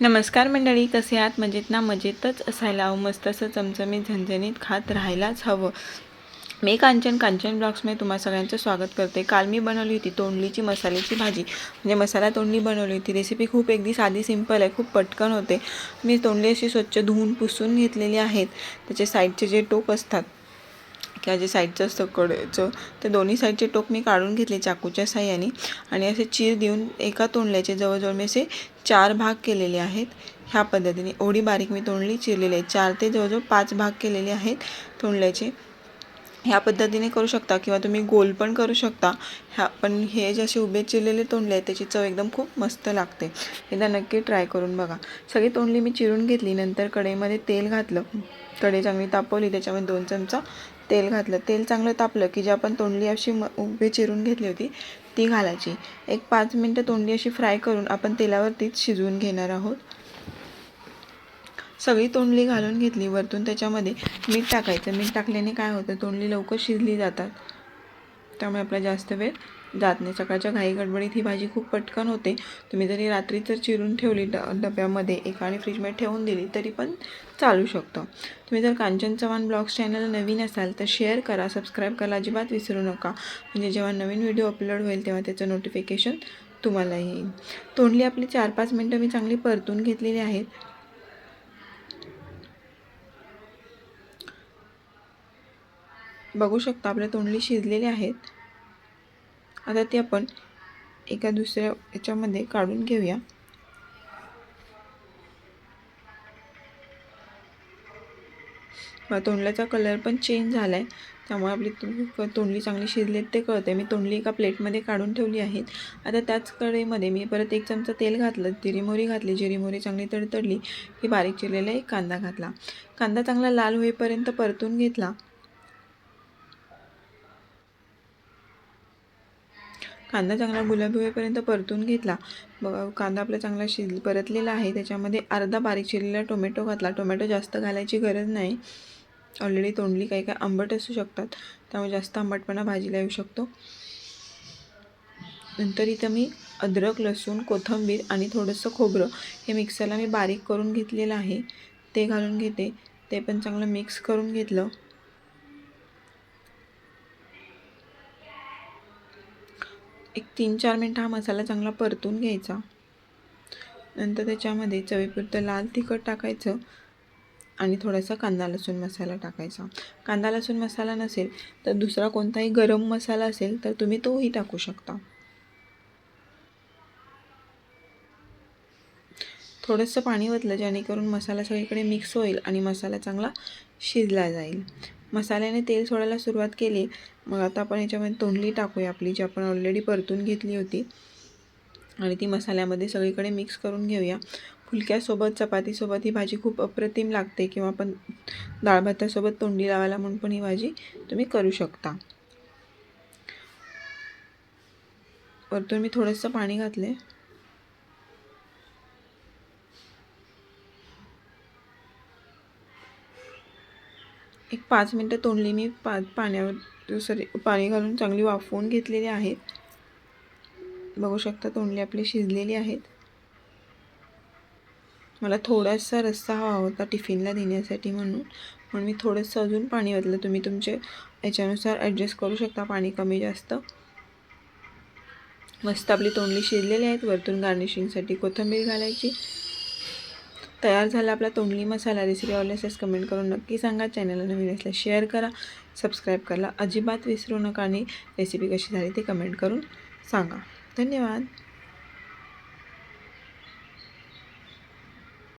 नमस्कार मंडळी कसे आहात? मजेत ना? मजेतच असायला हवं. मस्त असं चमचमीत झणझणीत खात राहायलाच हवं. मी कांचन कांचन ब्लॉग्समध्ये तुम्हाला सगळ्यांचं स्वागत करते. काल मी बनवली होती तोंडलीची मसाल्याची भाजी. म्हणजे मसाला तोंडली बनवली होती. रेसिपी खूप अगदी साधी सिंपल आहे. खूप पटकन होते. मी तोंडली अशी स्वच्छ धुवून पुसून घेतलेली आहेत. त्याचे साईडचे जे टोप असतात किंवा जे साईडचं असतं कडेचं ते दोन्ही साईडचे टोक मी काढून घेतले चाकूच्या साह्याने. आणि असे चीर देऊन एका तोंडल्याचे जवळजवळ मी असे चार भाग केलेले आहेत ह्या पद्धतीने. एवढी बारीक मी तोंडली चिरलेली आहे. चार ते जवळजवळ पाच भाग केलेले आहेत तोंडल्याचे. ह्या पद्धतीने करू शकता किंवा तुम्ही गोल पण करू शकता. ह्या पण हे जे असे उभे चिरलेले तोंडले आहेत त्याची चव एकदम खूप मस्त लागते. एकदा नक्की ट्राय करून बघा. सगळी तोंडली मी चिरून घेतली नंतर कढईमध्ये तेल घातलं. कढई चांगली तापवली त्याच्यामध्ये दोन चमचा तेल घातलं. तेल चांगलं तापलं की जे आपण तोंडली अशी म उभे चिरून घेतली होती ती घालायची. एक पाच मिनटं तोंडली अशी फ्राय करून आपण तेलावरतीच शिजवून घेणार आहोत. सगळी तोंडली घालून घेतली वरतून त्याच्यामध्ये मीठ टाकायचं. मीठ टाकल्याने काय होतं तोंडली लवकर शिजली जातात. त्यामुळे आपला जास्त वेळ जात नाही. सकाळच्या घाई गडबडीत ही भाजी खूप पटकन होते. तुम्ही जरी रात्री जर चिरून ठेवली ड डब्यामध्ये एका आणि फ्रीजमध्ये ठेवून दिली तरी पण चालू शकतं. तुम्ही जर कांचन चव्हाण ब्लॉग्स चॅनल नवीन असाल तर शेअर करा सबस्क्राईब करा अजिबात विसरू नका. म्हणजे जेव्हा नवीन व्हिडिओ अपलोड होईल तेव्हा त्याचं नोटिफिकेशन तुम्हाला येईल. तोंडली आपली चार पाच मिनटं मी चांगली परतून घेतलेली आहेत. बघू शकता आपल्या तोंडली शिजलेले आहेत. आता ती आपण एका दुसऱ्या याच्यामध्ये काढून घेऊया. तोंडल्याचा कलर पण चेंज झाला आहे त्यामुळे आपली तोंडली चांगली शिजली ते कळते मी तोंडली एका प्लेटमध्ये काढून ठेवली आहेत. आता त्याच कढईमध्ये मी परत एक चमचा तेल घातलं जिरी मोहरी घातली. जिरी मोहरी चांगली तडतडली की बारीक चिरलेला एक कांदा घातला. कांदा चांगला लाल होईपर्यंत परतून घेतला. कांदा चांगला गुलाबी होईपर्यंत परतून घेतला. बघा कांदा आपला चांगला शिज परतलेला आहे. त्याच्यामध्ये अर्धा बारीक चिरलेला टोमॅटो घातला. टोमॅटो जास्त घालायची गरज नाही. ऑलरेडी तोंडली काही काय आंबट असू शकतात. त्यामुळे जास्त आंबटपणा भाजीला येऊ शकतो. नंतर इथं मी अद्रक लसूण कोथिंबीर आणि थोडंसं खोबरं हे मिक्सरला मी बारीक करून घेतलेलं आहे. ते घालून घेते. ते पण चांगलं मिक्स करून घेतलं. एक तीन चार मिनटं हा मसाला चांगला परतून घ्यायचा. नंतर त्याच्यामध्ये चवीपुरतं लाल तिखट टाकायचं आणि थोडासा कांदा लसूण मसाला टाकायचा. कांदा लसूण मसाला नसेल तर दुसरा कोणताही गरम मसाला असेल तर तुम्ही तोही टाकू शकता. थोडंसं पाणी ओतलं जेणेकरून मसाला सगळीकडे मिक्स होईल आणि मसाला चांगला शिजला जाईल. मसाल्याने तेल सोडायला सुरुवात केली. मग आता आपण याच्यामध्ये तोंडली टाकूया आपली जी आपण ऑलरेडी परतून घेतली होती. आणि ती मसाल्यामध्ये सगळीकडे मिक्स करून घेऊया. फुलक्यासोबत चपातीसोबत ही भाजी खूप अप्रतिम लागते किंवा आपण डाळ भातासोबत तोंडी लावायला म्हणून पण ही भाजी तुम्ही करू शकता. वरतून मी थोडंसं पाणी घातले एक पाच मिनटं तोंडली मी पा पाण्यावर सॉरी पाणी घालून चांगली वाफवून घेतलेली आहेत. बघू शकता तोंडली आपली शिजलेली आहेत. मला थोडासा रस्सा हवा होता टिफिनला देण्यासाठी म्हणून म्हणून मी थोडंसं अजून पाणी ओतलं. तुम्ही तुमचे याच्यानुसार ॲडजस्ट करू शकता पाणी कमी जास्त. मस्त आपली तोंडली शिजलेली आहेत. वरतून गार्निशिंगसाठी कोथिंबीर घालायची. तयार झाला आपला तोंडली मसाला रेसिपी आवडल्यास कमेंट करून नक्की सांगा. चॅनलला नवीन असल्यास शेअर करा सबस्क्राईब करा अजिबात विसरू नका आणि रेसिपी कशी झाली ते कमेंट करून सांगा. धन्यवाद.